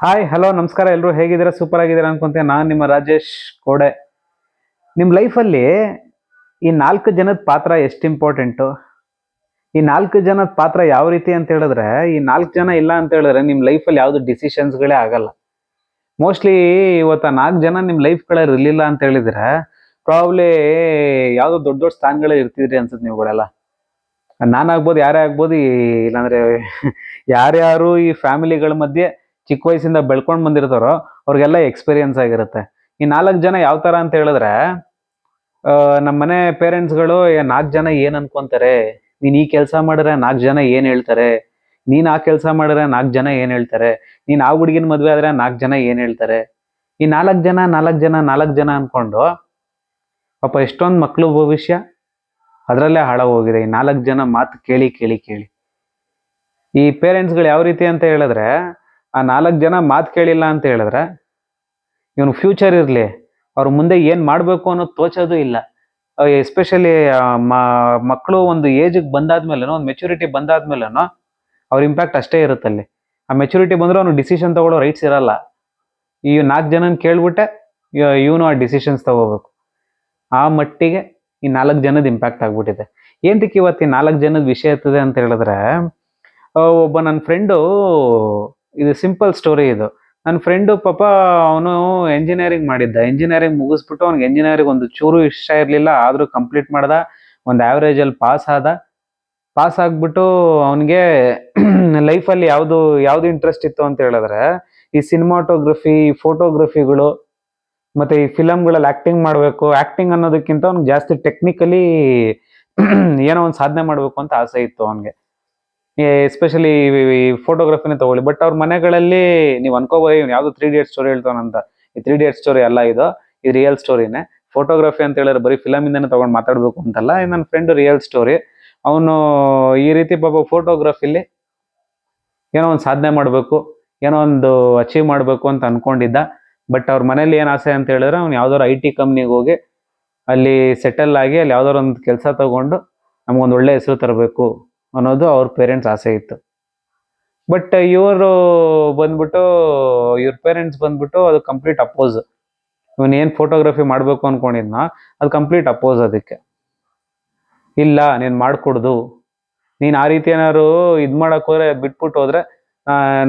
Hi hello ನಮಸ್ಕಾರ ಎಲ್ಲರೂ ಹೇಗಿದ್ದೀರಾ? ಸೂಪರ್ ಆಗಿದ್ದೀರಾ ಅನ್ಕೊಂತೀನಿ. ನಾನು ನಿಮ್ಮ ರಾಜೇಶ್ ಕೋಡೆ. ನಿಮ್ಮ ಲೈಫಲ್ಲಿ ಈ ನಾಲ್ಕು ಜನದ ಪಾತ್ರ ಎಷ್ಟು ಇಂಪಾರ್ಟೆಂಟು ಈ ನಾಲ್ಕು ಜನದ ಪಾತ್ರ ಯಾವ ರೀತಿ ಅಂತ ಹೇಳಿದ್ರೆ, ಈ ನಾಲ್ಕು ಜನ ಇಲ್ಲ ಅಂತ ಹೇಳಿದ್ರೆ ನಿಮ್ಮ ಲೈಫಲ್ಲಿ ಯಾವುದು ಡಿಸಿಷನ್ಸ್ಗಳೇ ಆಗಲ್ಲ. ಮೋಸ್ಟ್ಲಿ ಇವತ್ತು ನಾಲ್ಕು ಜನ ನಿಮ್ಮ ಲೈಫ್ಗಳಲ್ಲಿ ಇರಲಿಲ್ಲ ಅಂತ ಹೇಳಿದ್ರೆ ಪ್ರಾಬ್ಲಿ ಯಾವುದೋ ದೊಡ್ಡ ದೊಡ್ಡ ಸ್ಥಾನಗಳೇ ಇರ್ತಿದ್ರಿ ಅನ್ಸುತ್ತೆ ನೀವುಗಳೆಲ್ಲ ನಾನಾಗ್ಬೋದು ಯಾರೇ ಆಗ್ಬೋದು ಇಲ್ಲಾಂದ್ರೆ ಯಾರ್ಯಾರು ಈ ಫ್ಯಾಮಿಲಿಗಳ ಮಧ್ಯೆ ಚಿಕ್ಕ ವಯಸ್ಸಿಂದ ಬೆಳ್ಕೊಂಡು ಬಂದಿರ್ತಾರೋ ಅವ್ರಿಗೆಲ್ಲ ಎಕ್ಸ್ಪೀರಿಯನ್ಸ್ ಆಗಿರುತ್ತೆ. ಈ ನಾಲ್ಕು ಜನ ಯಾವ ಥರ ಅಂತ ಹೇಳಿದ್ರೆ ನಮ್ಮ ಮನೆ ಪೇರೆಂಟ್ಸ್ಗಳು ನಾಲ್ಕು ಜನ ಏನು ಅನ್ಕೊಂತಾರೆ? ನೀನು ಈ ಕೆಲಸ ಮಾಡಿದ್ರೆ ನಾಲ್ಕು ಜನ ಏನು ಹೇಳ್ತಾರೆ? ನೀನು ಆ ಕೆಲಸ ಮಾಡಿದ್ರೆ ನಾಲ್ಕು ಜನ ಏನು ಹೇಳ್ತಾರೆ? ನೀನು ಆ ಹುಡುಗಿನ ಮದುವೆ ಆದ್ರೆ ನಾಲ್ಕು ಜನ ಏನು ಹೇಳ್ತಾರೆ? ಈ ನಾಲ್ಕು ಜನ ನಾಲ್ಕು ಜನ ನಾಲ್ಕು ಜನ ಅಂದ್ಕೊಂಡು ಪಾಪ ಎಷ್ಟೊಂದು ಮಕ್ಕಳು ಭವಿಷ್ಯ. ಅದರಲ್ಲೇ ಹಾಳಾಗೋಗಿದೆ. ಈ ನಾಲ್ಕು ಜನ ಮಾತು ಕೇಳಿ ಕೇಳಿ ಕೇಳಿ. ಈ ಪೇರೆಂಟ್ಸ್ಗಳು ಯಾವ ರೀತಿ ಅಂತ ಹೇಳಿದ್ರೆ ಆ ನಾಲ್ಕು ಜನ ಮಾತು ಕೇಳಿಲ್ಲ ಅಂತ ಹೇಳಿದ್ರೆ, ಇವನು ಫ್ಯೂಚರ್ ಇರಲಿ, ಅವ್ರ ಮುಂದೆ ಏನು ಮಾಡಬೇಕು ಅನ್ನೋದು ತೋಚೋದು ಇಲ್ಲ. ಎಸ್ಪೆಷಲಿ ಮಕ್ಕಳು ಒಂದು ಏಜಿಗೆ ಬಂದಾದ್ಮೇಲೆ ಒಂದು ಮೆಚುರಿಟಿ ಬಂದಾದ್ಮೇಲೆನೋ, ಅವ್ರ ಇಂಪ್ಯಾಕ್ಟ್ ಅಷ್ಟೇ ಇರುತ್ತಲ್ಲಿ. ಆ ಮೆಚುರಿಟಿ ಬಂದರೂ ಅವನು ಡಿಸಿಷನ್ ತಗೊಳ್ಳೋ ರೈಟ್ಸ್ ಇರಲ್ಲ. ಈ ನಾಲ್ಕು ಜನನ ಕೇಳ್ಬಿಟ್ಟೆ ಇವನು ಆ ಡಿಸಿಷನ್ಸ್ ತಗೋಬೇಕು. ಆ ಮಟ್ಟಿಗೆ ಈ ನಾಲ್ಕು ಜನದ ಇಂಪ್ಯಾಕ್ಟ್ ಆಗ್ಬಿಟ್ಟಿದೆ. ಏನಕ್ಕೆ ಇವತ್ತು ಈ ನಾಲ್ಕು ಜನದ ವಿಷಯ ಇರ್ತದೆ ಅಂತ ಹೇಳಿದ್ರೆ ಒಬ್ಬ ನನ್ನ ಫ್ರೆಂಡು ಇದು ಸಿಂಪಲ್ ಸ್ಟೋರಿ ಇದು. ನನ್ನ ಫ್ರೆಂಡು ಪಾಪ ಅವನು ಎಂಜಿನಿಯರಿಂಗ್ ಮಾಡಿದ್ದ. ಇಂಜಿನಿಯರಿಂಗ್ ಮುಗಿಸ್ಬಿಟ್ಟು ಅವ್ನಿಗೆ ಎಂಜಿನಿಯರಿಂಗ್ ಒಂದು ಚೂರು ಇಷ್ಟ ಇರಲಿಲ್ಲ, ಆದರೂ ಕಂಪ್ಲೀಟ್ ಮಾಡ್ದ. ಒಂದು ಆ್ಯಾವ್ರೇಜಲ್ಲಿ ಪಾಸ್ ಆದ. ಪಾಸ್ ಆಗ್ಬಿಟ್ಟು ಅವನಿಗೆ ಲೈಫಲ್ಲಿ ಯಾವುದು ಯಾವುದು ಇಂಟ್ರೆಸ್ಟ್ ಇತ್ತು ಅಂತ ಹೇಳಿದ್ರೆ, ಈ ಸಿನಿಮಾಟೋಗ್ರಫಿ ಫೋಟೋಗ್ರಫಿಗಳು ಮತ್ತೆ ಈ ಫಿಲಮ್ಗಳಲ್ಲಿ ಆ್ಯಕ್ಟಿಂಗ್ ಮಾಡಬೇಕು. ಆ್ಯಕ್ಟಿಂಗ್ ಅನ್ನೋದಕ್ಕಿಂತ ಅವ್ನಿಗೆ ಜಾಸ್ತಿ ಟೆಕ್ನಿಕಲಿ ಏನೋ ಒಂದು ಸಾಧನೆ ಮಾಡಬೇಕು ಅಂತ ಆಸೆ ಇತ್ತು ಅವನಿಗೆ. ಎಸ್ಪೆಷಲಿ ಫೋಟೋಗ್ರಫಿನೇ ತಗೊಳ್ಳಿ. ಬಟ್ ಅವ್ರ ಮನೆಗಳಲ್ಲಿ ನೀವು ಅನ್ಕೋಬೋದು ಇವ್ನು ಯಾವ್ದು ತ್ರೀ ಡಿಯರ್ ಸ್ಟೋರಿ ಹೇಳ್ತಾನಂತ ಈ ತ್ರೀ ಡಿಯರ್ ಸ್ಟೋರಿ ಅಲ್ಲ ಇದು. ಇದು ರಿಯಲ್ ಸ್ಟೋರಿನೇ ಫೋಟೋಗ್ರಫಿ ಅಂತ ಹೇಳಿದ್ರೆ ಬರೀ ಫಿಲಮ್ ಇಂದನೇ ತಗೊಂಡು ಮಾತಾಡ್ಬೇಕು ಅಂತಲ್ಲ ನನ್ನ ಫ್ರೆಂಡ್ ರಿಯಲ್ ಸ್ಟೋರಿ ಅವನು ಈ ರೀತಿ ಪಾಪ ಫೋಟೋಗ್ರಫಿಲಿ ಏನೋ ಒಂದು ಸಾಧನೆ ಮಾಡಬೇಕು, ಏನೋ ಒಂದು ಅಚೀವ್ ಮಾಡಬೇಕು ಅಂತ ಅನ್ಕೊಂಡಿದ್ದ. ಬಟ್ ಅವ್ರ ಮನೇಲಿ ಏನು ಆಸೆ ಅಂತ ಹೇಳಿದ್ರೆ ಅವ್ನು ಯಾವ್ದಾದ್ರು ಐ ಟಿ ಕಂಪ್ನಿಗೆ ಹೋಗಿ ಅಲ್ಲಿ ಸೆಟಲ್ ಆಗಿ ಅಲ್ಲಿ ಯಾವ್ದಾದ್ರು ಒಂದು ಕೆಲಸ ತಗೊಂಡು ನಮಗೊಂದು ಒಳ್ಳೆ ಹೆಸರು ತರಬೇಕು. ಅನ್ನೋದು ಅವ್ರ ಪೇರೆಂಟ್ಸ್ ಆಸೆ ಇತ್ತು. ಬಟ್ ಇವರು ಬಂದ್ಬಿಟ್ಟು, ಇವ್ರ ಪೇರೆಂಟ್ಸ್ ಬಂದ್ಬಿಟ್ಟು ಅದು ಕಂಪ್ಲೀಟ್ ಅಪೋಸ್ ಇವನ್ ಏನ್ ಫೋಟೋಗ್ರಫಿ ಮಾಡ್ಬೇಕು ಅನ್ಕೊಂಡಿದ್ನ, ಅದು ಕಂಪ್ಲೀಟ್ ಅಪೋಸ್ ಅದಕ್ಕೆ. ಇಲ್ಲ, ನೀನು ಮಾಡ್ಕೊಡ್ದು. ನೀನು ಆ ರೀತಿ ಏನಾದ್ರು ಇದು ಮಾಡಕ್ ಹೋದ್ರೆ ಬಿಟ್ಬಿಟ್ಟು ಹೋದ್ರೆ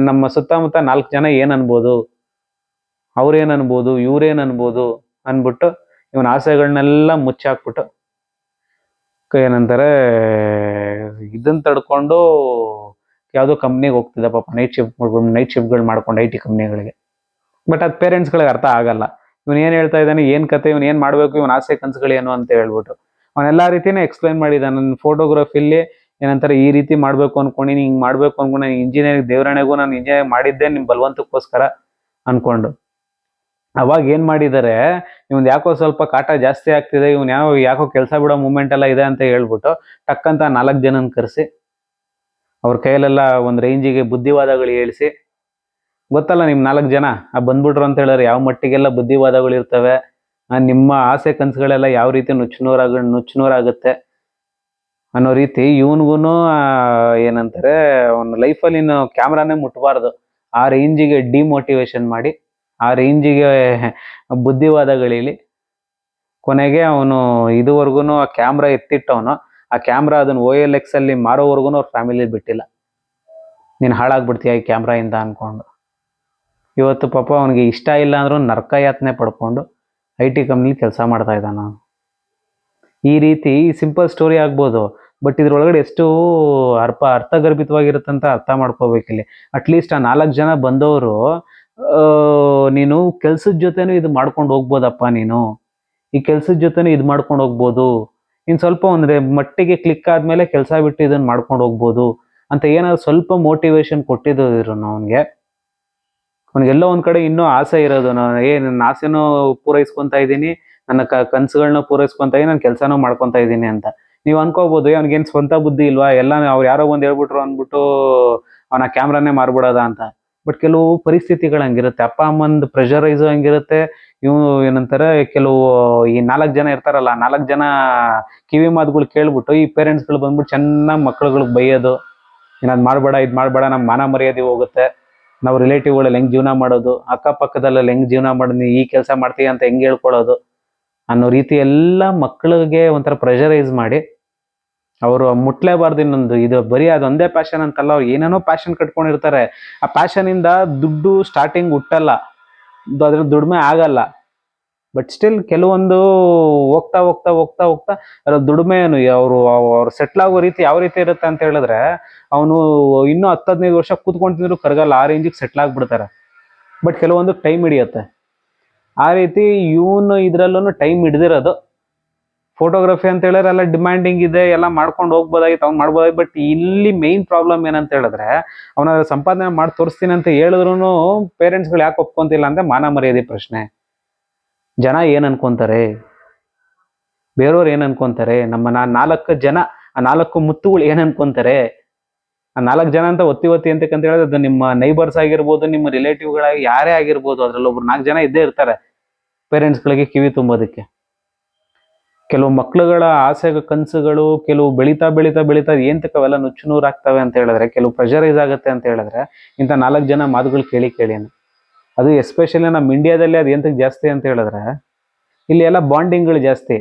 ನಮ್ಮ ಸುತ್ತಮುತ್ತ ನಾಲ್ಕು ಜನ ಏನು ಅನ್ಬೋದು? ಅವ್ರೇನು ಅನ್ಬೋದು? ಇವ್ರೇನು ಅನ್ಬೋದು? ಅನ್ಬಿಟ್ಟು ಇವನ್ ಆಸೆಗಳನ್ನೆಲ್ಲ ಮುಚ್ಚಾಕ್ಬಿಟ್ಟು, ಏನಂತಾರೆ ಇದನ್ನ ತಡ್ಕೊಂಡು ಯಾವುದೋ ಕಂಪ್ನಿಗೆ ಹೋಗ್ತಿದ್ದ ಪಾಪ ನೈಟ್ ಶಿಫ್ಟ್ ನೈಟ್ ನೈಟ್ ಶಿಫ್ಟ್ಗಳು ಮಾಡ್ಕೊಂಡು ಐ ಟಿ ಕಂಪ್ನಿಗಳಿಗೆ ಬಟ್ ಅದು ಪೇರೆಂಟ್ಸ್ಗಳಿಗೆ ಅರ್ಥ ಆಗಲ್ಲ. ಇವನು ಏನು ಹೇಳ್ತಾ ಇದ್ದಾನೆ, ಏನು ಕತೆ, ಇವನು ಏನು ಮಾಡಬೇಕು, ಇವನ ಆಸೆ ಕನಸುಗಳೇನು ಅಂತ ಹೇಳ್ಬಿಟ್ಟು ಅವನೆಲ್ಲ ರೀತಿನೇ ಎಕ್ಸ್ಪ್ಲೈನ್ ಮಾಡಿದ. ನನ್ನ ಫೋಟೋಗ್ರಫಿಲಿ ಏನಂತಾರೆ, ಈ ರೀತಿ ಮಾಡಬೇಕು ಅನ್ಕೊಂಡಿನಿ, ಹಿಂಗೆ ಮಾಡಬೇಕು ಅನ್ಕೊಂಡು ನಾನು ಇಂಜಿನಿಯರಿಂಗ್ ದೇವರಣೆಗೂ ನಾನು ಇಂಜಿನಿಯರಿಂಗ್ ಮಾಡಿದ್ದೆ ನಿಮ್ಮ ಬಲವಂತಕ್ಕೋಸ್ಕರ ಅನ್ಕೊಂಡು. ಅವಾಗ ಏನ್ ಮಾಡಿದ್ದಾರೆ ಇವ್ನ್ ಯಾಕೋ ಸ್ವಲ್ಪ ಕಾಟ ಜಾಸ್ತಿ ಆಗ್ತಿದೆ, ಇವನ್ ಯಾವ, ಯಾಕೋ ಕೆಲಸ ಬಿಡೋ ಮೂಮೆಂಟ್ ಎಲ್ಲ ಇದೆ ಅಂತ ಹೇಳ್ಬಿಟ್ಟು ಟಕ್ಕಂತ ನಾಲ್ಕು ಜನನ ಕರೆಸಿ, ಅವ್ರ ಕೈಯಲ್ಲೆಲ್ಲ ಒಂದ್ ರೇಂಜಿಗೆ ಬುದ್ಧಿವಾದಗಳು ಹೇಳಿಸಿ. ಗೊತ್ತಲ್ಲ ನಿಮ್ ನಾಲ್ಕು ಜನ, ಆ ಬಂದ್ಬಿಟ್ರು ಅಂತ ಹೇಳಿದ್ರೆ ಯಾವ ಮಟ್ಟಿಗೆಲ್ಲ ಬುದ್ಧಿವಾದಗಳು ಇರ್ತವೆ ನಿಮ್ಮ ಆಸೆ ಕನಸುಗಳೆಲ್ಲ ಯಾವ ರೀತಿ ನುಚ್ಚುನೂರಾಗ, ನುಚ್ಚುನೂರಾಗುತ್ತೆ ಅನ್ನೋ ರೀತಿ ಇವನ್ಗೂನು ಏನಂತಾರೆ, ಅವನ ಲೈಫಲ್ಲಿ ಇನ್ನು ಕ್ಯಾಮ್ರಾನೇ ಮುಟ್ಬಾರ್ದು. ಆ ರೇಂಜಿಗೆ ಡಿಮೋಟಿವೇಶನ್ ಮಾಡಿ. ಆ ರೇಂಜಿಗೆ ಬುದ್ಧಿವಾದಗಳಿಲಿ ಕೊನೆಗೆ ಅವನು ಇದುವರೆಗೂ ಆ ಕ್ಯಾಮ್ರಾ ಎತ್ತಿಟ್ಟವನು. ಆ ಕ್ಯಾಮ್ರಾ ಅದನ್ನ ಓ ಎಲ್ ಎಕ್ಸ್ ಅಲ್ಲಿ ಮಾರೋವರೆಗೂ ಅವ್ರ ಫ್ಯಾಮಿಲಿ ಬಿಟ್ಟಿಲ್ಲ. ನೀನು ಹಾಳಾಗ್ಬಿಡ್ತೀಯ ಈ ಕ್ಯಾಮ್ರಾಯಿಂದ ಅನ್ಕೊಂಡು. ಇವತ್ತು ಪಾಪ ಅವನಿಗೆ ಇಷ್ಟ ಇಲ್ಲ ಅಂದ್ರೂ ನರಕ ಯಾತನೆ ಪಡ್ಕೊಂಡು ಐ ಟಿ ಕಂಪ್ನಿಲಿ ಕೆಲಸ ಮಾಡ್ತಾ ಇದ್ದಾನ ಈ ರೀತಿ ಸಿಂಪಲ್ ಸ್ಟೋರಿ ಆಗ್ಬೋದು ಬಟ್ ಇದ್ರೊಳಗಡೆ ಎಷ್ಟು ಅರ್ಪ ಅರ್ಥಗರ್ಭಿತವಾಗಿರುತ್ತಂತ ಅರ್ಥ ಮಾಡ್ಕೋಬೇಕಿಲ್ಲಿ. ಅಟ್ಲೀಸ್ಟ್ ಆ ನಾಲ್ಕು ಜನ ಬಂದವರು ನೀನು ಕೆಲ್ಸದ ಜೊತೆನೂ ಇದು ಮಾಡ್ಕೊಂಡು ಹೋಗ್ಬೋದಪ್ಪ ನೀನು. ಈ ಕೆಲ್ಸದ ಜೊತೆನೂ ಇದು ಮಾಡ್ಕೊಂಡು ಹೋಗ್ಬೋದು. ಇನ್ನು ಸ್ವಲ್ಪ ಅಂದ್ರೆ ಮಟ್ಟಿಗೆ ಕ್ಲಿಕ್ ಆದ್ಮೇಲೆ ಕೆಲಸ ಬಿಟ್ಟು ಇದನ್ನ ಮಾಡ್ಕೊಂಡು ಹೋಗ್ಬೋದು ಅಂತ ಏನಾದ್ರು ಸ್ವಲ್ಪ ಮೋಟಿವೇಶನ್ ಕೊಟ್ಟಿದ್ದು ಅವನಿಗೆ. ಅವ್ನಿಗೆಲ್ಲೋ ಒಂದ್ ಕಡೆ ಇನ್ನೂ ಆಸೆ ಇರೋದು ನಾನು. ಏ ನನ್ನ ಆಸೆನೂ ಪೂರೈಸ್ಕೊಂತ ಇದ್ದೀನಿ. ನನ್ನ ಕ ಕನ್ಸುಗಳನ್ನ ಪೂರೈಸ್ಕೊಂತ ಇದ್ದೀನಿ. ನಾನು ಕೆಲಸನೂ ಮಾಡ್ಕೊಂತ ಇದ್ದೀನಿ ಅಂತ. ನೀವು ಅನ್ಕೋಬಹುದು ಅವ್ನಿಗೇನು ಸ್ವಂತ ಬುದ್ಧಿ ಇಲ್ವಾ? ಎಲ್ಲ ಅವ್ರು ಯಾರೋ ಒಂದ್ ಹೇಳ್ಬಿಟ್ರು ಅಂದ್ಬಿಟ್ಟು ಅವನ ಕ್ಯಾಮ್ರಾನೇ ಮಾರ್ಬಿಡೋದ ಅಂತ. ಬಟ್ ಕೆಲವು ಪರಿಸ್ಥಿತಿಗಳು ಹಂಗಿರುತ್ತೆ. ಅಪ್ಪ, ಅಮ್ಮಂದು ಪ್ರೆಷರೈಸ್ ಹಂಗಿರುತ್ತೆ. ಇವು ಏನಂತಾರೆ, ಕೆಲವು ಈ ನಾಲ್ಕು ಜನ ಇರ್ತಾರಲ್ಲ, ನಾಲ್ಕು ಜನ ಕಿವಿ ಮಾತುಗಳು ಕೇಳ್ಬಿಟ್ಟು ಈ ಪೇರೆಂಟ್ಸ್ಗಳು ಬಂದ್ಬಿಟ್ಟು ಚೆನ್ನಾಗಿ ಮಕ್ಕಳುಗಳಿಗೆ ಬೈಯೋದು. ಏನಾದ್ ಮಾಡಬೇಡ, ಇದು ಮಾಡಬೇಡ ನಮ್ಮ ಮಾನ ಮರ್ಯಾದೆ ಹೋಗುತ್ತೆ. ನಾವು ರಿಲೇಟಿವ್ಗಳಲ್ಲಿ ಹೆಂಗ್ ಜೀವನ ಮಾಡೋದು? ಅಕ್ಕಪಕ್ಕದಲ್ಲಿ ಹೆಂಗ್ ಜೀವನ ಮಾಡೋದು ಈ ಕೆಲಸ ಮಾಡ್ತೀಯ ಅಂತ ಹೆಂಗ್ ಹೇಳ್ಕೊಳ್ಳೋದು? ಅನ್ನೋ ರೀತಿ ಎಲ್ಲ ಮಕ್ಕಳಿಗೆ ಒಂಥರ ಪ್ರೆಷರೈಸ್ ಮಾಡಿ ಅವರು ಮುಟ್ಲೇಬಾರ್ದು ಇನ್ನೊಂದು. ಇದು ಬರೀ ಅದೊಂದೇ ಪ್ಯಾಷನ್ ಅಂತಲ್ಲ, ಅವ್ರು ಏನೇನೋ ಪ್ಯಾಷನ್ ಕಟ್ಕೊಂಡಿರ್ತಾರೆ. ಆ ಪ್ಯಾಷನಿಂದ ದುಡ್ಡು ಸ್ಟಾರ್ಟಿಂಗ್ ಹುಟ್ಟಲ್ಲ. ಅದ್ರ ದುಡಿಮೆ ಆಗಲ್ಲ. ಬಟ್ ಸ್ಟಿಲ್ ಕೆಲವೊಂದು ಹೋಗ್ತಾ ಹೋಗ್ತಾ ಹೋಗ್ತಾ ಹೋಗ್ತಾ ಅದ್ರ ಏನು? ಅವರು, ಅವ್ರು ಸೆಟ್ಲ್ ಆಗೋ ರೀತಿ ಯಾವ ರೀತಿ ಇರುತ್ತೆ ಅಂತ ಹೇಳಿದ್ರೆ, ಅವನು ಇನ್ನೂ ಹತ್ತು ಹದಿನೈದು ವರ್ಷ ಕೂತ್ಕೊಂತಿದ್ರು ಕರಗಲ್ಲ. ಆ ರೇಂಜಿಗೆ ಸೆಟ್ಲ್ ಆಗ್ಬಿಡ್ತಾರೆ. ಬಟ್ ಕೆಲವೊಂದು ಟೈಮ್ ಹಿಡಿಯುತ್ತೆ. ಆ ರೀತಿ ಇವನು ಇದ್ರಲ್ಲೂ ಟೈಮ್ ಹಿಡ್ದಿರೋದು. ಫೋಟೋಗ್ರಫಿ ಅಂತ ಹೇಳಿದ್ರೆ ಎಲ್ಲ ಡಿಮ್ಯಾಂಡಿಂಗ್ ಇದೆ, ಎಲ್ಲ ಮಾಡ್ಕೊಂಡು ಹೋಗ್ಬೋದಾಗಿತ್ತು, ಅವ್ನು ಮಾಡ್ಬೋದಾಗಿ ಬಟ್ ಇಲ್ಲಿ ಮೇನ್ ಪ್ರಾಬ್ಲಮ್ ಏನಂತ ಹೇಳಿದ್ರೆ, ಅವನ ಸಂಪಾದನೆ ಮಾಡಿ ತೋರಿಸ್ತೀನಿ ಅಂತ ಹೇಳಿದ್ರು ಪೇರೆಂಟ್ಸ್ಗಳು ಯಾಕೆ ಒಪ್ಕೊಂತಿಲ್ಲ ಅಂದ್ರೆ ಮಾನ ಮರ್ಯಾದೆ ಪ್ರಶ್ನೆ. ಜನ ಏನ್ ಅನ್ಕೊಂತಾರೆ? ಬೇರೆಯವ್ರು ಏನ್ ಅನ್ಕೊಂತಾರೆ? ನಮ್ಮ ನಾಲ್ಕು ಜನ, ಆ ನಾಲ್ಕು ಮುತ್ತುಗಳು ಏನ್ ಅನ್ಕೊಂತಾರೆ? ಆ ನಾಲ್ಕು ಜನ ಅಂತ ಒತ್ತಿ ಒತ್ತಿ ಅಂತಕ್ಕಂತ ಹೇಳಿದ್ರೆ ಅದು ನಿಮ್ಮ ನೈಬರ್ಸ್ ಆಗಿರ್ಬೋದು, ನಿಮ್ಮ ರಿಲೇಟಿವ್ಗಳಾಗಿ ಯಾರೇ ಆಗಿರ್ಬೋದು ಅದ್ರಲ್ಲಿ ಒಬ್ರು ನಾಲ್ಕು ಜನ ಇದ್ದೇ ಇರ್ತಾರೆ. ಪೇರೆಂಟ್ಸ್ಗಳಿಗೆ ಕಿವಿ ತುಂಬೋದಕ್ಕೆ. ಕೆಲವು ಮಕ್ಳುಗಳ ಆಸೆ ಕನಸುಗಳು, ಕೆಲವು ಬೆಳೀತಾ ಬೆಳೀತಾ ಬೆಳೀತಾ ತಕ್ಕ ಅವೆಲ್ಲ ನುಚ್ಚು ನೂರಾಗ್ತವೆ ಅಂತ ಹೇಳಿದ್ರೆ, ಕೆಲವು ಪ್ರೆಷರೈಸ್ ಆಗುತ್ತೆ ಅಂತ ಹೇಳಿದ್ರೆ, ಇಂಥ ನಾಲ್ಕು ಜನ ಮಾತುಗಳು ಕೇಳಿ ಕೇಳಿ ಅದು ಎಸ್ಪೆಷಲಿ ನಮ್ಮ ಇಂಡಿಯಾದಲ್ಲಿ ಅದು ಎಂತಕ್ಕೆ ಜಾಸ್ತಿ ಅಂತ ಹೇಳಿದ್ರೆ, ಇಲ್ಲಿ ಎಲ್ಲ ಬಾಂಡಿಂಗ್ಗಳು ಜಾಸ್ತಿ.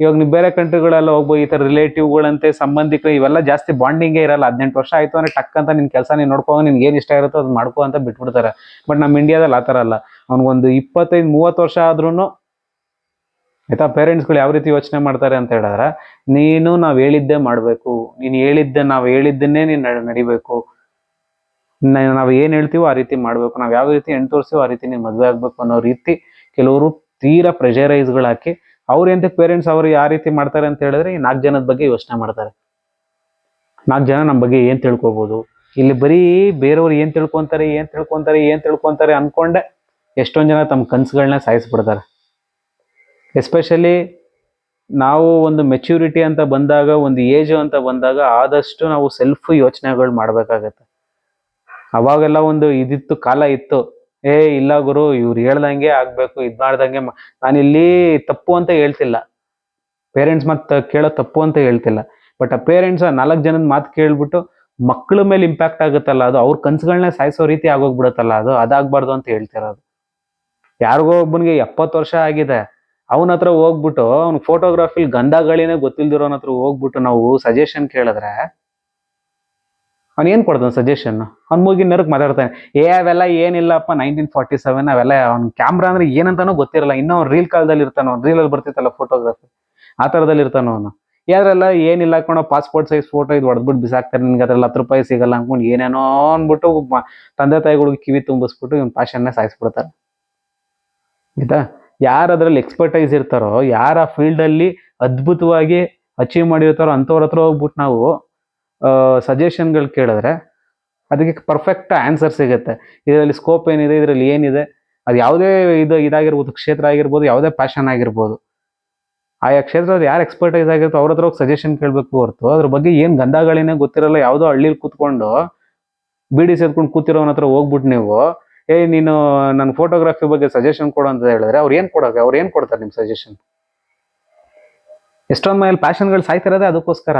ಇವಾಗ ನೀವು ಬೇರೆ ಕಂಟ್ರಿಗಳೆಲ್ಲ ಹೋಗ್ಬೋದು ಈ ಥರ ರಿಲೇಟಿವ್ಗಳಂತೆ ಸಂಬಂಧಿಕರು, ಇವೆಲ್ಲ ಜಾಸ್ತಿ ಬಾಂಡಿಂಗೇ ಇರಲ್ಲ. ಹದಿನೆಂಟು ವರ್ಷ ಆಯಿತು ಅಂದ್ರೆ ಟಕ್ ಅಂತ ನಿನ್ನ ಕೆಲಸ ನೀನು ನೋಡ್ಕೋ, ನಿನ್ಗೆ ಏನು ಇಷ್ಟ ಇರುತ್ತೋ ಅದು ಮಾಡ್ಕೋ ಅಂತ ಬಿಟ್ಬಿಡ್ತಾರೆ. ಬಟ್ ನಮ್ಮ ಇಂಡಿಯಾದಲ್ಲಿ ಆ ಥರ ಅಲ್ಲ. ಅವ್ನಿಗೊಂದು ಇಪ್ಪತ್ತೈದು, ಮೂವತ್ತು ವರ್ಷ ಆದ್ರೂ ಆಯ್ತಾ? ಪೇರೆಂಟ್ಸ್ಗಳು ಯಾವ ರೀತಿ ಯೋಚನೆ ಮಾಡ್ತಾರೆ ಅಂತ ಹೇಳಿದ್ರೆ, ನೀನು ನಾವು ಹೇಳಿದ್ದೇ ಮಾಡಬೇಕು, ನೀನು ಹೇಳಿದ್ದೆ ನಾವು ಹೇಳಿದ್ದನ್ನೇ ನೀನು ನಡಿಬೇಕು. ನಾವು ಏನು ಹೇಳ್ತೀವೋ ಆ ರೀತಿ ಮಾಡಬೇಕು, ನಾವು ಯಾವ ರೀತಿ ಹೆಣ್ಣು ತೋರಿಸ್ತೀವೋ ಆ ರೀತಿ ನೀನು ಮದುವೆ ಆಗಬೇಕು ಅನ್ನೋ ರೀತಿ ಕೆಲವರು ತೀರಾ ಪ್ರೆಷರೈಸ್ಗಳು ಹಾಕಿ, ಅವ್ರು ಎಂತ ಪೇರೆಂಟ್ಸ್ ಅವರು ಯಾವ ರೀತಿ ಮಾಡ್ತಾರೆ ಅಂತ ಹೇಳಿದ್ರೆ ಈ ನಾಲ್ಕು ಜನದ ಬಗ್ಗೆ ಯೋಚನೆ ಮಾಡ್ತಾರೆ. ನಾಲ್ಕು ಜನ ನಮ್ಮ ಬಗ್ಗೆ ಏನು ತಿಳ್ಕೊಬೋದು? ಇಲ್ಲಿ ಬರೀ ಬೇರೆಯವ್ರು ಏನು ತಿಳ್ಕೊತಾರೆ ಏನು ತಿಳ್ಕೊತಾರೆ ಏನು ತಿಳ್ಕೊತಾರೆ ಅನ್ಕೊಂಡೆ ಎಷ್ಟೊಂದು ಜನ ತಮ್ಮ ಕನಸುಗಳನ್ನ ಸಾಯಿಸ್ಬಿಡ್ತಾರೆ. ಎಸ್ಪೆಷಲಿ ನಾವು ಒಂದು ಮೆಚ್ಯೂರಿಟಿ ಅಂತ ಬಂದಾಗ, ಒಂದು ಏಜ್ ಅಂತ ಬಂದಾಗ ಆದಷ್ಟು ನಾವು ಸೆಲ್ಫ್ ಯೋಚನೆಗಳು ಮಾಡಬೇಕಾಗತ್ತೆ. ಅವಾಗೆಲ್ಲ ಒಂದು ಇದಿತ್ತು, ಕಾಲ ಇತ್ತು. ಏ, ಇಲ್ಲ ಗುರು, ಇವ್ರು ಹೇಳ್ದಂಗೆ ಆಗ್ಬೇಕು, ಇದು ಮಾಡ್ದಂಗೆ ನಾನಿಲ್ಲಿ ತಪ್ಪು ಅಂತ ಹೇಳ್ತಿಲ್ಲ. ಪೇರೆಂಟ್ಸ್ ಮತ್ ಕೇಳೋ ತಪ್ಪು ಅಂತ ಹೇಳ್ತಿಲ್ಲ. ಬಟ್ ಆ ಪೇರೆಂಟ್ಸ್ ನಾಲ್ಕು ಜನದ ಮಾತು ಕೇಳ್ಬಿಟ್ಟು ಮಕ್ಕಳ ಮೇಲೆ ಇಂಪ್ಯಾಕ್ಟ್ ಆಗುತ್ತಲ್ಲ, ಅದು ಅವ್ರ ಕನ್ಸುಗಳನ್ನ ಸಾಯಿಸೋ ರೀತಿ ಆಗೋಗ್ಬಿಡುತ್ತಲ್ಲ, ಅದು ಅದಾಗಬಾರ್ದು ಅಂತ ಹೇಳ್ತಿರೋದು. ಯಾರಿಗೋ ಒಬ್ಬನಿಗೆ ಎಪ್ಪತ್ತು ವರ್ಷ ಆಗಿದೆ. ಅವನ ಹತ್ರ ಹೋಗ್ಬಿಟ್ಟು, ಅವ್ನ ಫೋಟೋಗ್ರಫಿಲ್ ಗಂಧಗಳೇನೆ ಗೊತ್ತಿಲ್ದಿರೋನ ಹತ್ರ ಹೋಗ್ಬಿಟ್ಟು ನಾವು ಸಜೆಷನ್ ಕೇಳಿದ್ರೆ, ಅವ್ನು ಏನು ಕೊಡ್ತಾನೆ ಸಜೆಷನ್ ಅವ್ನು ಮುಗಿನ ನೆರಕ್ ಮಾತಾಡ್ತಾನೆ, ಏ, ಅವೆಲ್ಲ ಏನಿಲ್ಲಪ್ಪ ನೈನ್ಟೀನ್ ಫಾರ್ಟಿ ಸೆವೆನ್ ಅವೆಲ್ಲ ಅವ್ನ ಕ್ಯಾಮ್ರಾ ಅಂದ್ರೆ ಏನಂತಾನೋ ಗೊತ್ತಿರಲ್ಲ, ಇನ್ನೂ ಅವ್ನು ರೀಲ್ ಕಾಲದಲ್ಲಿ ಇರ್ತಾನೋ, ಅವ್ನು ರೀಲಲ್ಲಿ ಬರ್ತಿತ್ತಲ್ಲ ಫೋಟೋಗ್ರಾಫಿ ಆ ಥರದಲ್ಲಿ ಇರ್ತಾನ ಅವನು. ಯಾರೆಲ್ಲ ಏನಿಲ್ಲ ಕಣೋ ಪಾಸ್ಪೋರ್ಟ್ ಸೈಜ್ ಫೋಟೋ ಇದು ಹೊಡೆದ್ಬಿಟ್ಟು ಬಿಸಾಕ್ತಾರೆ, ನಿನ್ಗೆ ಅದ್ರಲ್ಲಿ ಹತ್ತು ರೂಪಾಯಿ ಸಿಗಲ್ಲ ಅನ್ಕೊಂಡು ಏನೇನೋ ಅಂದ್ಬಿಟ್ಟು ತಂದೆ ತಾಯಿಗಳಿಗೆ ಕಿವಿ ತುಂಬಿಸ್ಬಿಟ್ಟು ಇವ್ನ ಪ್ಯಾಷನ್ನೇ ಸಾಯಿಸ್ಬಿಡ್ತಾರೆ. ಆಯ್ತಾ? ಯಾರು ಅದರಲ್ಲಿ ಎಕ್ಸ್ಪರ್ಟೈಸ್ ಇರ್ತಾರೋ, ಯಾರ ಫೀಲ್ಡಲ್ಲಿ ಅದ್ಭುತವಾಗಿ ಅಚೀವ್ ಮಾಡಿರ್ತಾರೋ ಅಂಥವ್ರ ಹತ್ರ ಹೋಗ್ಬಿಟ್ಟು ನಾವು ಸಜೆಷನ್ಗಳು ಕೇಳಿದ್ರೆ ಅದಕ್ಕೆ ಪರ್ಫೆಕ್ಟ್ ಆನ್ಸರ್ ಸಿಗುತ್ತೆ. ಇದರಲ್ಲಿ ಸ್ಕೋಪ್ ಏನಿದೆ, ಇದರಲ್ಲಿ ಏನಿದೆ, ಅದು ಯಾವುದೇ ಇದು ಇದಾಗಿರ್ಬೋದು, ಕ್ಷೇತ್ರ ಆಗಿರ್ಬೋದು, ಯಾವುದೇ ಪ್ಯಾಷನ್ ಆಗಿರ್ಬೋದು. ಆಯಾ ಕ್ಷೇತ್ರದಲ್ಲಿ ಯಾರು ಎಕ್ಸ್ಪರ್ಟೈಸ್ ಆಗಿರ್ತೋ ಅವ್ರ ಹತ್ರ ಹೋಗಿ ಸಜೆಷನ್ ಕೇಳಬೇಕು ಹೊರತು, ಅದ್ರ ಬಗ್ಗೆ ಏನು ಗಂಧಗಳೇನೇ ಗೊತ್ತಿರಲ್ಲ, ಯಾವುದೋ ಹಳ್ಳಿಲಿ ಕೂತ್ಕೊಂಡು ಬಿಡಿ ಸೇದ್ಕೊಂಡು ಕೂತಿರೋನ ಹತ್ರ ಹೋಗ್ಬಿಟ್ಟು ನೀವು ಏ, ನೀನು ನನ್ನ ಫೋಟೋಗ್ರಫಿ ಬಗ್ಗೆ ಸಜೆಷನ್ ಕೊಡು ಅಂತ ಹೇಳಿದ್ರೆ ಅವ್ರು ಏನು ಕೊಡೋಕೆ? ಅವ್ರು ಏನು ಕೊಡ್ತಾರೆ ನಿಮ್ಮ ಸಜೆಷನ್ ಎಷ್ಟೊಂದು ಮೇಲೆ ಪ್ಯಾಷನ್ಗಳು ಸಾಯ್ತಿರೋದೇ ಅದಕ್ಕೋಸ್ಕರ.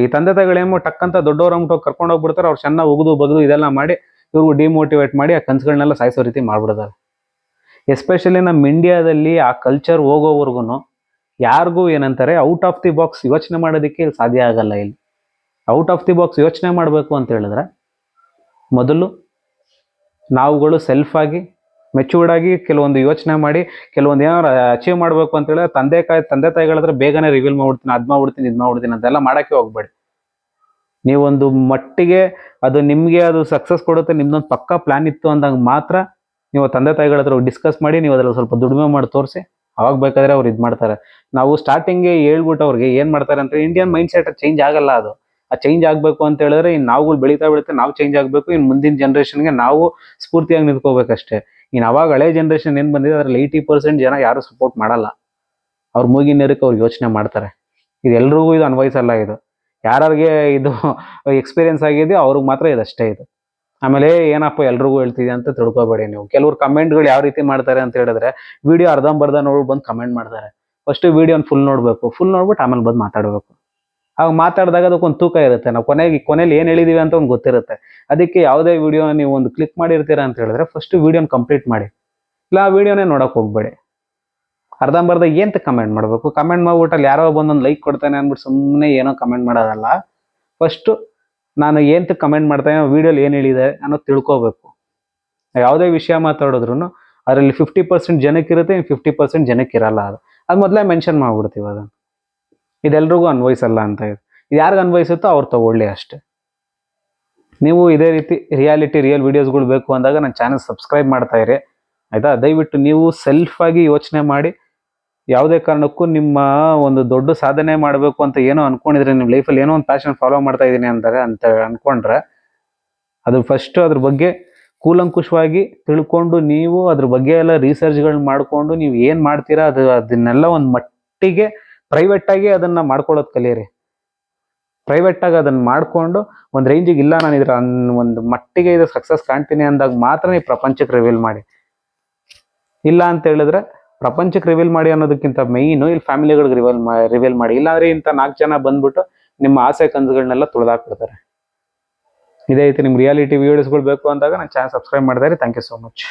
ಈ ತಂದೆ ತಾಯಿಗಳೇಮೋ ಟಕ್ ಅಂತ ದೊಡ್ಡವ್ರ ಅಂದ್ಬಿಟ್ಟು ಕರ್ಕೊಂಡು ಹೋಗ್ಬಿಡ್ತಾರೆ, ಅವ್ರು ಚೆನ್ನಾಗಿ ಉಗಿದು ಬಗ್ದು ಇದೆಲ್ಲ ಮಾಡಿ ಇವ್ರಿಗೂ ಡಿಮೋಟಿವೇಟ್ ಮಾಡಿ ಆ ಕನ್ಸುಗಳನ್ನೆಲ್ಲ ಸಾಯಿಸೋ ರೀತಿ ಮಾಡ್ಬಿಡ್ತಾರೆ ಎಸ್ಪೆಷಲಿ ನಮ್ಮ ಇಂಡಿಯಾದಲ್ಲಿ ಆ ಕಲ್ಚರ್ ಹೋಗೋವರೆಗೂ ಯಾರಿಗೂ ಏನಂತಾರೆ ಔಟ್ ಆಫ್ ದಿ ಬಾಕ್ಸ್ ಯೋಚನೆ ಮಾಡೋದಕ್ಕೆ ಇಲ್ಲಿ ಸಾಧ್ಯ ಆಗಲ್ಲ ಇಲ್ಲಿ. ಔಟ್ ಆಫ್ ದಿ ಬಾಕ್ಸ್ ಯೋಚನೆ ಮಾಡಬೇಕು ಅಂತ ಹೇಳಿದ್ರೆ ಮೊದಲು ನಾವುಗಳು ಸೆಲ್ಫಾಗಿ ಆಗಿ ಮೆಚೂರ್ಡ್ ಆಗಿ ಕೆಲವೊಂದು ಯೋಚನೆ ಮಾಡಿ, ಕೆಲವೊಂದು ಏನಾರು ಅಚೀವ್ ಮಾಡಬೇಕು ಅಂತ ಹೇಳಿದ್ರೆ ತಂದೆ ಕಾಯಿ ತಂದೆ ತಾಯಿಗಳ ಹತ್ರ ಬೇಗನೆ ರಿವೀಲ್ ಮಾಡ್ಬಿಡ್ತೀನಿ, ಅದ್ ಮಾಡ್ಬಿಡ್ತೀನಿ, ಇದು ಮಾಡ್ಬಿಡ್ತೀನಿ ಅಂತೆಲ್ಲ ಮಾಡೋಕ್ಕೆ ಹೋಗ್ಬೇಡಿ. ನೀವೊಂದು ಮಟ್ಟಿಗೆ ಅದು ನಿಮಗೆ ಅದು ಸಕ್ಸಸ್ ಕೊಡುತ್ತೆ, ನಿಮ್ದೊಂದು ಪಕ್ಕಾ ಪ್ಲಾನ್ ಇತ್ತು ಅಂದಾಗ ಮಾತ್ರ ನೀವು ತಂದೆ ತಾಯಿಗಳ ಹತ್ರ ಡಿಸ್ಕಸ್ ಮಾಡಿ, ನೀವು ಅದ್ರಲ್ಲಿ ಸ್ವಲ್ಪ ದುಡಿಮೆ ಮಾಡಿ ತೋರಿಸಿ, ಅವಾಗ ಬೇಕಾದ್ರೆ ಅವ್ರು ಇದು ಮಾಡ್ತಾರೆ. ನಾವು ಸ್ಟಾರ್ಟಿಂಗ್ಗೆ ಹೇಳ್ಬಿಟ್ಟು ಅವ್ರಿಗೆ ಏನು ಮಾಡ್ತಾರೆ ಅಂತ ಇಂಡಿಯನ್ ಮೈಂಡ್ ಸೆಟ್ ಚೇಂಜ್ ಆಗಲ್ಲ ಅದು. ಆ ಚೇಂಜ್ ಆಗ್ಬೇಕು ಅಂತ ಹೇಳಿದ್ರೆ ಇನ್ ನಾವುಗಳು ಬೆಳೀತಾ ಬೆಳೀತಾ ನಾವು ಚೇಂಜ್ ಆಗಬೇಕು, ಇನ್ ಮುಂದಿನ ಜನರೇಷನ್ಗೆ ನಾವು ಸ್ಫೂರ್ತಿಯಾಗಿ ನಿಂತ್ಕೋಬೇಕಷ್ಟೇ. ಇನ್ ಅವಾಗ ಹಳೆ ಜನರೇಷನ್ ಏನ್ ಬಂದಿದೆ, ಅದ್ರಲ್ಲಿ ಏಯ್ಟಿ ಪರ್ಸೆಂಟ್ ಜನ ಯಾರು ಸಪೋರ್ಟ್ ಮಾಡಲ್ಲ. ಅವ್ರ ಮೂಗಿನ ನೇರಕ್ಕೆ ಅವ್ರು ಯೋಚನೆ ಮಾಡ್ತಾರೆ. ಇದು ಎಲ್ರಿಗೂ ಇದು ಅನ್ವಯಿಸಲ್ಲ ಇದು. ಯಾರಿಗೆ ಇದು ಎಕ್ಸ್ಪೀರಿಯನ್ಸ್ ಆಗಿದೆ ಅವ್ರಿಗೆ ಮಾತ್ರ ಇದಷ್ಟೇ ಇದು. ಆಮೇಲೆ ಏನಪ್ಪ ಎಲ್ರಿಗೂ ಹೇಳ್ತಿದೆ ಅಂತ ತಿಳ್ಕೊಬೇಡಿ ನೀವು. ಕೆಲವ್ರು ಕಮೆಂಟ್ಗಳು ಯಾವ ರೀತಿ ಮಾಡ್ತಾರೆ ಅಂತ ಹೇಳಿದ್ರೆ ವಿಡಿಯೋ ಅರ್ಧಂಬರ್ಧ ನೋಡಿ ಬಂದು ಕಮೆಂಟ್ ಮಾಡ್ತಾರೆ. ಫಸ್ಟ್ ವಿಡಿಯೋನ ಫುಲ್ ನೋಡಬೇಕು. ಫುಲ್ ನೋಡ್ಬಿಟ್ಟು ಆಮೇಲೆ ಬಂದು ಮಾತಾಡಬೇಕು. ಆಗ ಮಾತಾಡಿದಾಗ ಅದಕ್ಕೊಂದು ತೂಕ ಇರುತ್ತೆ. ನಾವು ಕೊನೆಗೆ ಕೊನೆಯಲ್ಲಿ ಏನು ಹೇಳಿದೀವಿ ಅಂತ ಒಂದು ಗೊತ್ತಿರುತ್ತೆ. ಅದಕ್ಕೆ ಯಾವುದೇ ವಿಡಿಯೋ ನೀವು ಒಂದು ಕ್ಲಿಕ್ ಮಾಡಿರ್ತೀರಾ ಅಂತ ಹೇಳಿದ್ರೆ ಫಸ್ಟ್ ವಿಡಿಯೋನ ಕಂಪ್ಲೀಟ್ ಮಾಡಿ. ಇಲ್ಲ, ಆ ವಿಡಿಯೋನೇ ನೋಡೋಕೆ ಹೋಗ್ಬೇಡಿ. ಅರ್ಧಂಬರ್ಧ ಏನಂತ ಕಮೆಂಟ್ ಮಾಡಬೇಕು? ಕಮೆಂಟ್ ಮಾಡ್ಬಿಟ್ಟು ಅಲ್ಲಿ ಯಾರೋ ಬಂದೊಂದು ಲೈಕ್ ಕೊಡ್ತಾನೆ ಅಂದ್ಬಿಟ್ಟು ಸುಮ್ಮನೆ ಏನೋ ಕಮೆಂಟ್ ಮಾಡೋದಲ್ಲ. ಫಸ್ಟು ನಾನು ಏನಂತ ಕಮೆಂಟ್ ಮಾಡ್ತಾನೆ ವಿಡಿಯೋಲಿ ಏನು ಹೇಳಿದೆ ಅನ್ನೋದು ತಿಳ್ಕೊಬೇಕು. ಯಾವುದೇ ವಿಷಯ ಮಾತಾಡಿದ್ರು ಅದರಲ್ಲಿ ಫಿಫ್ಟಿ ಪರ್ಸೆಂಟ್ ಜನಕ್ಕಿರುತ್ತೆ ಫಿಫ್ಟಿ ಪರ್ಸೆಂಟ್ ಜನಕ್ಕಿರಲ್ಲ ಅದು. ಅದು ಮೊದಲೇ ಮೆನ್ಷನ್ ಮಾಡಿಬಿಡ್ತೀವಿ ಅದನ್ನು. ಇದೆಲ್ರಿಗೂ ಅನ್ವಯಿಸಲ್ಲ ಅಂತ ಇದು. ಇದು ಯಾರಿಗೆ ಅನ್ವಯಿಸುತ್ತೋ ಅವ್ರು ತಗೊಳ್ಳಿ ಅಷ್ಟೆ. ನೀವು ಇದೇ ರೀತಿ ರಿಯಾಲಿಟಿ ರಿಯಲ್ ವೀಡಿಯೋಸ್ಗಳು ಬೇಕು ಅಂದಾಗ ನನ್ನ ಚಾನಲ್ ಸಬ್ಸ್ಕ್ರೈಬ್ ಮಾಡ್ತಾ ಇರಿ. ಆಯಿತಾ? ದಯವಿಟ್ಟು ನೀವು ಸೆಲ್ಫ್ ಆಗಿ ಯೋಚನೆ ಮಾಡಿ. ಯಾವುದೇ ಕಾರಣಕ್ಕೂ ನಿಮ್ಮ ಒಂದು ದೊಡ್ಡ ಸಾಧನೆ ಮಾಡಬೇಕು ಅಂತ ಏನೋ ಅನ್ಕೊಂಡಿದ್ರೆ, ನಿಮ್ಮ ಲೈಫಲ್ಲಿ ಏನೋ ಒಂದು ಪ್ಯಾಷನ್ ಫಾಲೋ ಮಾಡ್ತಾ ಇದ್ದೀನಿ ಅಂದಾಗ ಅಂತ ಅನ್ಕೊಂಡ್ರೆ, ಅದು ಫಸ್ಟ್ ಅದ್ರ ಬಗ್ಗೆ ಕೂಲಂಕುಷವಾಗಿ ತಿಳ್ಕೊಂಡು ನೀವು ಅದ್ರ ಬಗ್ಗೆ ಎಲ್ಲ ರಿಸರ್ಚ್ಗಳನ್ನ ಮಾಡಿಕೊಂಡು ನೀವು ಏನು ಮಾಡ್ತೀರಾ ಅದು, ಅದನ್ನೆಲ್ಲ ಒಂದು ಮಟ್ಟಿಗೆ ಪ್ರೈವೇಟ್ ಆಗಿ ಅದನ್ನ ಮಾಡ್ಕೊಳ್ಳೋದು ಕಲಿಯಿರಿ. ಪ್ರೈವೇಟ್ ಆಗಿ ಅದನ್ನ ಮಾಡ್ಕೊಂಡು ಒಂದು ರೇಂಜಿಗೆ ಇಲ್ಲ ನಾನು ಇದ್ರ ಒಂದು ಮಟ್ಟಿಗೆ ಇದು ಸಕ್ಸಸ್ ಕಾಣ್ತೀನಿ ಅಂದಾಗ ಮಾತ್ರ ನೀವು ಪ್ರಪಂಚಕ್ಕೆ ರಿವೀಲ್ ಮಾಡಿ. ಇಲ್ಲ ಅಂತ ಹೇಳಿದ್ರೆ ಪ್ರಪಂಚಕ್ಕೆ ರಿವೀಲ್ ಮಾಡಿ ಅನ್ನೋದಕ್ಕಿಂತ ಮೈನು ಇಲ್ಲಿ ಫ್ಯಾಮಿಲಿಗಳಿಗೆ ರಿವೀಲ್ ರಿವೀಲ್ ಮಾಡಿ. ಇಲ್ಲಾಂದ್ರೆ ಇಂಥ ನಾಲ್ಕು ಜನ ಬಂದ್ಬಿಟ್ಟು ನಿಮ್ಮ ಆಸೆ ಕನಸುಗಳನ್ನೆಲ್ಲ ತುಳಿದಾಕ್ಬಿಡ್ತಾರೆ. ಇದೇ ರೀತಿ ನಿಮ್ಮ ರಿಯಾಲಿಟಿ ವಿಡಿಯೋಸ್ಗಳು ಬೇಕು ಅಂದಾಗ ನಾನು ಚಾನಲ್ ಸಬ್ಸ್ಕ್ರೈಬ್ ಮಾಡ್ತಾರೆ ಥ್ಯಾಂಕ್ ಯು ಸೋ ಮಚ್